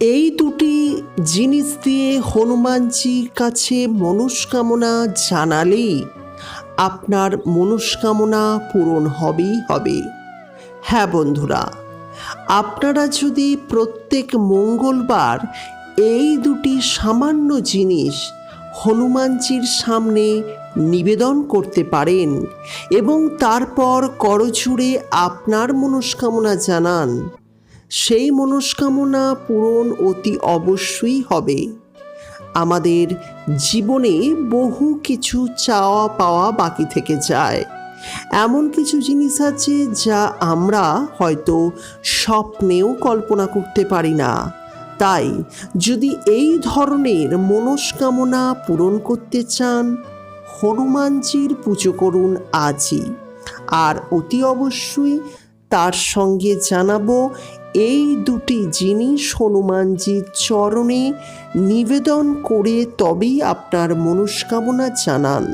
এই দুটি জিনিস দিয়ে হনুমানজির কাছে মনস্কামনা জানালেই আপনার মনস্কামনা পূরণ হবেই হবে। হ্যাঁ বন্ধুরা, আপনারা যদি প্রত্যেক মঙ্গলবার এই দুটি সামান্য জিনিস হনুমানজির সামনে নিবেদন করতে পারেন এবং তারপর করজুড়ে আপনার মনস্কামনা জানান সেই মনস্কামনা পূরণ অতি অবশ্যই হবে। আমাদের জীবনে বহু কিছু চাওয়া পাওয়া বাকি থেকে যায়। এমন কিছু জিনিস আছে যা আমরা হয়তো স্বপ্নেও কল্পনা করতে পারি না। তাই যদি এই ধরনের মনস্কামনা পূরণ করতে চান, হনুমানজির পুজো করুন আজই। আর অতি অবশ্যই তার সঙ্গে জানাব এই দুটি জিনিস হনুমানজির চরণে নিবেদন করে তবেই আপনার মনস্কামনা জানান।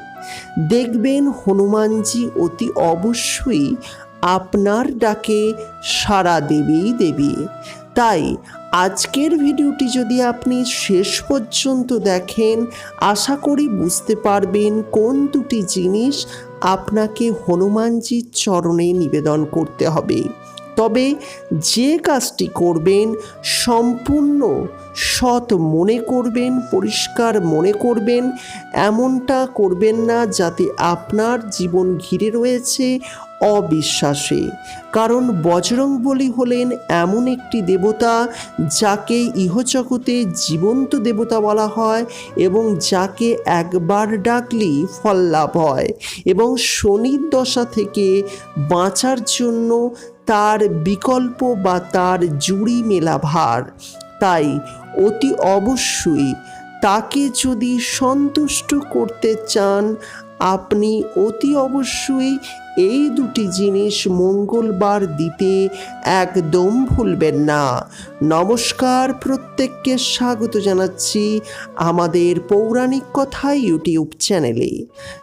দেখবেন হনুমানজি অতি অবশ্যই আপনার ডাকে সাড়া দেবেই দেবে। তাই আজকের ভিডিওটি যদি আপনি শেষ পর্যন্ত দেখেন, আশা করি বুঝতে পারবেন কোন দুটি জিনিস আপনাকে হনুমানজির চরণে নিবেদন করতে হবে। তবে যে কাজটি করবেন সম্পূর্ণ সৎ মনে করবেন, পরিষ্কার মনে করবেন, এমনটা করবেন না যাতে আপনার জীবন ঘিরে রয়েছে অবিশ্বাসে। কারণ বজরং বলি হলেন এমন একটি দেবতা যাকে ইহজগতে জীবন্ত দেবতা বলা হয় এবং যাকে একবার ডাকলেই ফল লাভ হয় এবং শনির দশা থেকে বাঁচার জন্য তার বিকল্প বা তার জুড়ি মেলা ভার। তাই অতি অবশ্যই তাকে যদি সন্তুষ্ট করতে চান, আপনি অতি অবশ্যই এই দুটি জিনিস মঙ্গলবার দিতে একদম ভুলবেন না। নমস্কার, প্রত্যেককে স্বাগত জানাচ্ছি আমাদের পৌরাণিক কথা ইউটিউব চ্যানেলে।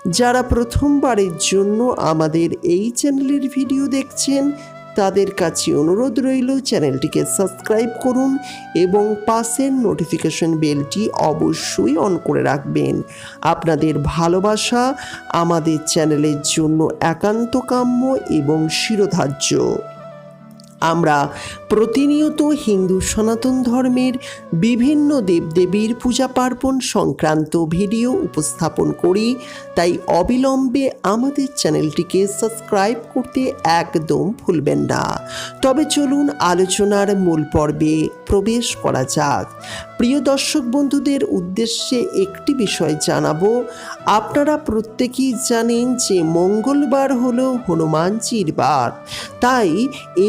যারা প্রথমবারের জন্য আমাদের এই চ্যানেলের ভিডিও দেখছেন তাদের কাছে অনুরোধ রইল চ্যানেলটিকে সাবস্ক্রাইব করুন এবং পাশের নোটিফিকেশন বেলটি অবশ্যই অন করে রাখবেন। আপনাদের ভালোবাসা আমাদের চ্যানেলের জন্য একান্ত কাম্য এবং শিরোধার্য। আমরা প্রতিনিয়ত হিন্দু সনাতন ধর্মের বিভিন্ন দেবদেবীর পূজা পার্বণ সংক্রান্ত ভিডিও উপস্থাপন করি, তাই অবিলম্বে আমাদের চ্যানেলটিকে সাবস্ক্রাইব করতে একদম ভুলবেন না। তবে চলুন আলোচনার মূল পর্বে প্রবেশ করা যাক। প্রিয় দর্শক বন্ধুদের উদ্দেশ্যে একটি বিষয় জানাব, আপনারা প্রত্যেকেই জানেন যে মঙ্গলবার হলো হনুমানজির বার, তাই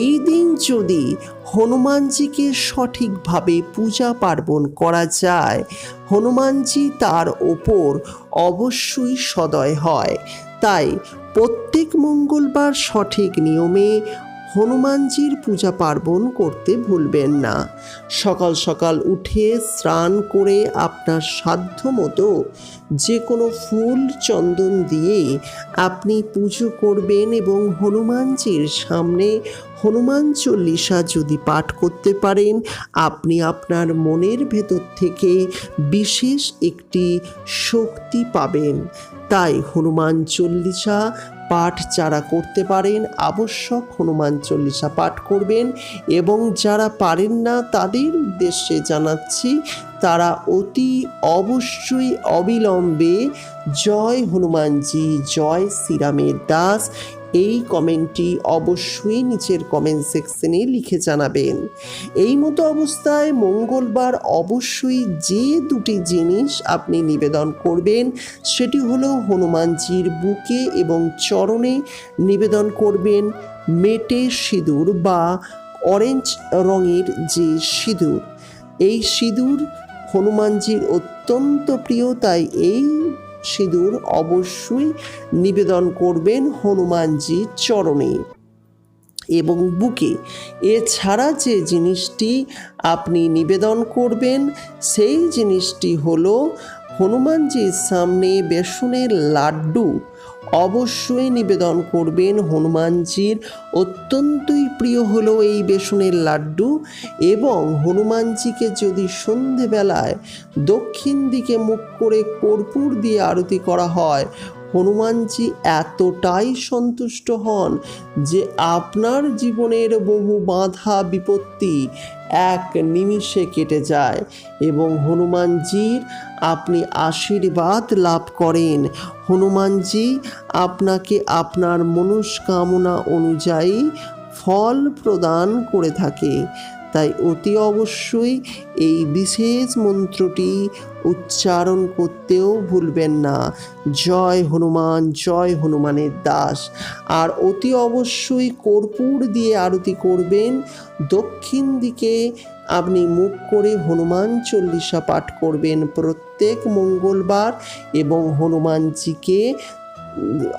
এই দিন যদি হনুমানজিকে সঠিকভাবে পূজা পার্বণ করা যায়, হনুমানজি তার ওপর অবশ্যই সদয় হয়। তাই প্রত্যেক মঙ্গলবার সঠিক নিয়মে হনুমানজির পূজা পার্বণ করতে ভুলবেন না। সকাল সকাল উঠে স্নান করে আপনার সাধ্য মতো যে কোনো ফুল, চন্দন দিয়ে আপনি পুজো করবেন এবং হনুমানজির সামনে হনুমান চল্লিশা যদি পাঠ করতে পারেন, আপনি আপনার মনের ভেতর থেকে বিশেষ একটি শক্তি পাবেন। তাই হনুমান চল্লিশা পাঠ যারা করতে পারেন, আবশ্যক হনুমান চল্লিশা পাঠ করবেন এবং যারা পারেন না তাদের উদ্দেশ্যে জানাচ্ছি, তারা অতি অবশ্যই অবিলম্বে জয় হনুমানজি, জয় শ্রীরামের দাস এই কমেন্টটি অবশ্যই নিচের কমেন্ট সেকশনে লিখে জানাবেন। এই মতো অবস্থায় মঙ্গলবার অবশ্যই যে দুটি জিনিস আপনি নিবেদন করবেন, সেটি হলো হনুমানজির বুকে এবং চরণে নিবেদন করবেন মেটে সিঁদুর বা অরেঞ্জ রঙের যে সিঁদুর। এই সিঁদুর হনুমানজির অত্যন্ত প্রিয়, তাই এই সিঁদুর অবশ্যই নিবেদন করবেন হনুমানজির চরণে এবং বুকে। এছাড়া যে জিনিসটি আপনি নিবেদন করবেন, সেই জিনিসটি হলো হনুমানজির সামনে বেসনের লাড্ডু। অবশ্যই নিবেদন করবেন হনুমানজির। অত্যন্তই প্রিয় হলো এই বেসনের লাড্ডু এবং হনুমানজিকে যদি সন্ধেবেলায় দক্ষিণ দিকে মুখ করে কর্পূর দিয়ে আরতি করা হয় হনুমানজি এতটাই সন্তুষ্ট হন যে আপনার জীবনের বহু বাধা বিপত্তি এক নিমিষে কেটে যায় এবং হনুমানজির আপনি আশীর্বাদ লাভ করেন। হনুমানজি আপনাকে আপনার মনস্কামনা অনুযায়ী ফল প্রদান করে থাকে। তাই অতি অবশ্যই এই বিশেষ মন্ত্রটি উচ্চারণ করতেও ভুলবেন না। জয় হনুমান, জয় হনুমানের দাস। আর অতি অবশ্যই কর্পূর দিয়ে আরতি করবেন। দক্ষিণ দিকে আপনি মুখ করে হনুমান চল্লিশা পাঠ করবেন প্রত্যেক মঙ্গলবার এবং হনুমানজিকে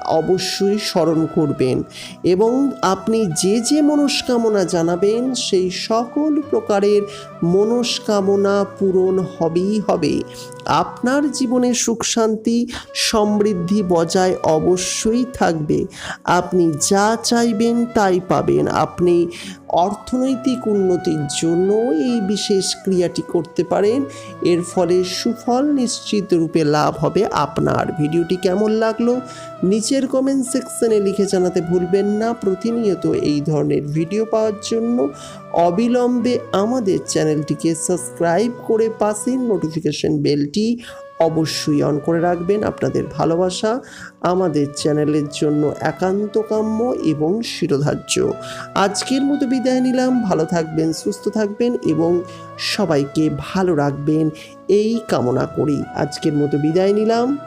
অবশ্যই স্মরণ করবেন এবং আপনি যে যে মনস্কামনা জানাবেন, সেই সকল প্রকারের মনস্কামনা পূরণ হবেই হবে। আপনার জীবনে সুখ শান্তি সমৃদ্ধি বজায় অবশ্যই থাকবে। আপনি যা চাইবেন তাই পাবেন। আপনি অর্থনৈতিক উন্নতির জন্য এই বিশেষ ক্রিয়াটি করতে পারেন। এর ফলে সুফল নিশ্চিত রূপে লাভ হবে আপনার। ভিডিওটি কেমন লাগল? নিচের কমেন্ট সেকশনে লিখে জানাতে ভুলবেন না। প্রতিনিয়ত এই ধরনের ভিডিও পাওয়ার জন্য অবিলম্বে আমাদের চ্যানেলটিকে সাবস্ক্রাইব করে পাশের নোটিফিকেশন বেলটি অবশ্যই অন করে রাখবেন আপনাদের ভালোবাসা, আমাদের চ্যানেলের জন্য একান্ত কাম্য এবং শিরোধার্য। আজকের মতো বিদায় নিলাম, ভালো থাকবেন, সুস্থ থাকবেন এবং সবাইকে ভালো রাখবেন, এই কামনা করি আজকের মতো বিদায় নিলাম।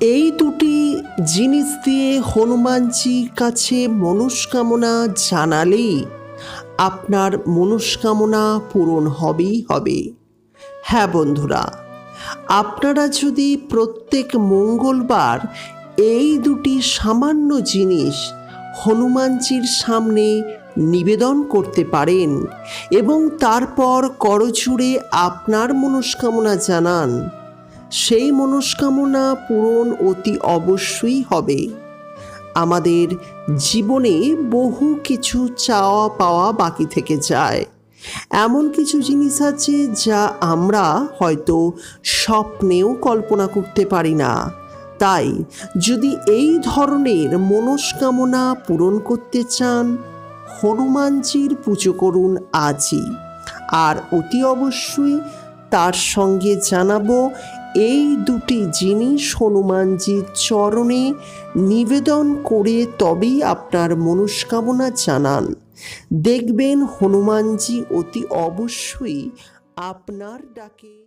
এই দুটি জিনিস দিয়ে হনুমানজির কাছে মনস্কামনা জানালেই আপনার মনস্কামনা পূরণ হবেই হবে। হ্যাঁ বন্ধুরা, আপনারা যদি প্রত্যেক মঙ্গলবার এই দুটি সামান্য জিনিস হনুমানজির সামনে নিবেদন করতে পারেন এবং তারপর করজুড়ে আপনার মনস্কামনা জানান, সেই মনস্কামনা পূরণ অতি অবশ্যই হবে। আমাদের জীবনে বহু কিছু চাওয়া পাওয়া বাকি থেকে যায়। এমন কিছু জিনিস আছে যা আমরা হয়তো স্বপ্নেও কল্পনা করতে পারি না। তাই যদি এই ধরনের মনস্কামনা পূরণ করতে চান, হনুমানজির পুজো করুন আজই। আর অতি অবশ্যই তার সঙ্গে জানাব এই দুটি জিনিস হনুমানজির চরণে নিবেদন করে তবেই আপনার মনস্কামনা জানান। দেখবেন হনুমানজি অতি অবশ্যই আপনার ডাকে